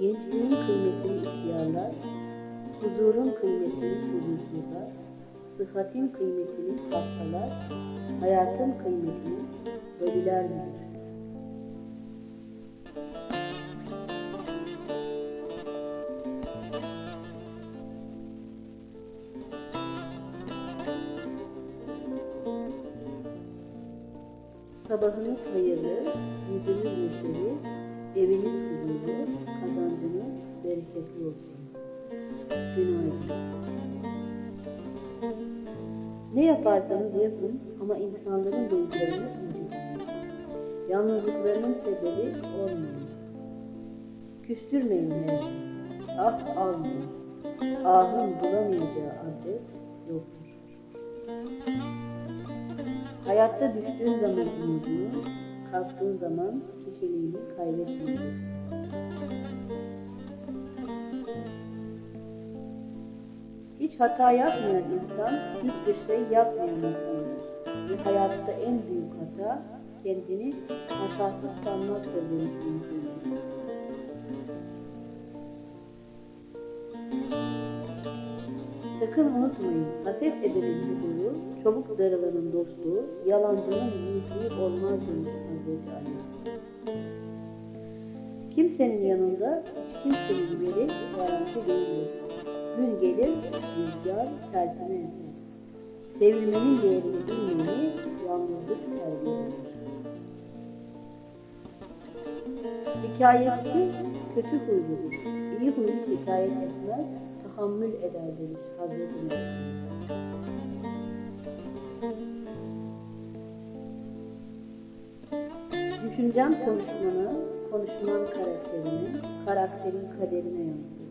Gençliğin kıymetini ihtiyarlar, huzurun kıymetini huzursuzlar, sıhhatin kıymetini hastalar, hayatın kıymetini ölüler bilir. Sabahınız hayırlı, yüzünüz neşeli, eviniz huzurlu, kazancınız bereketli olsun. Günaydın. Ne yaparsanız yapın ama insanların duygularını incitmeyin. Yalnızlıklarının sebebi olmayın. Küstürmeyin her şeyi. Ah almayın. Ahın bulamayacağı adres yoktur. Hayatta düştüğün zaman umudunu, kalktığın zaman kişiliğini kaybetmeyeceksin. Hiç hata yapmayan insan, hiçbir şey yapmayan insandır. Ve hayatta en büyük hata, kendini hatasız sanmaktır demiş. Sakın unutmayın, haset edenin huzuru, çabuk darılanın dostluğu, yalancının yiğitliği olmaz demiş Hazreti Ali. Kimsenin yanında hiç kimsenin yeri garanti değildir. Gün gelir, rüzgar tersine eser. Sevilmenin değerini bilmeyeni yalnızlık terbiye eder. Şikayetçi kötü huyludur. İyi huylu şikayet etmez, tahammül eder demiş Hazreti Mevlana. Düşüncen konuşmanı, konuşman karakterini, karakterin kaderine yansır.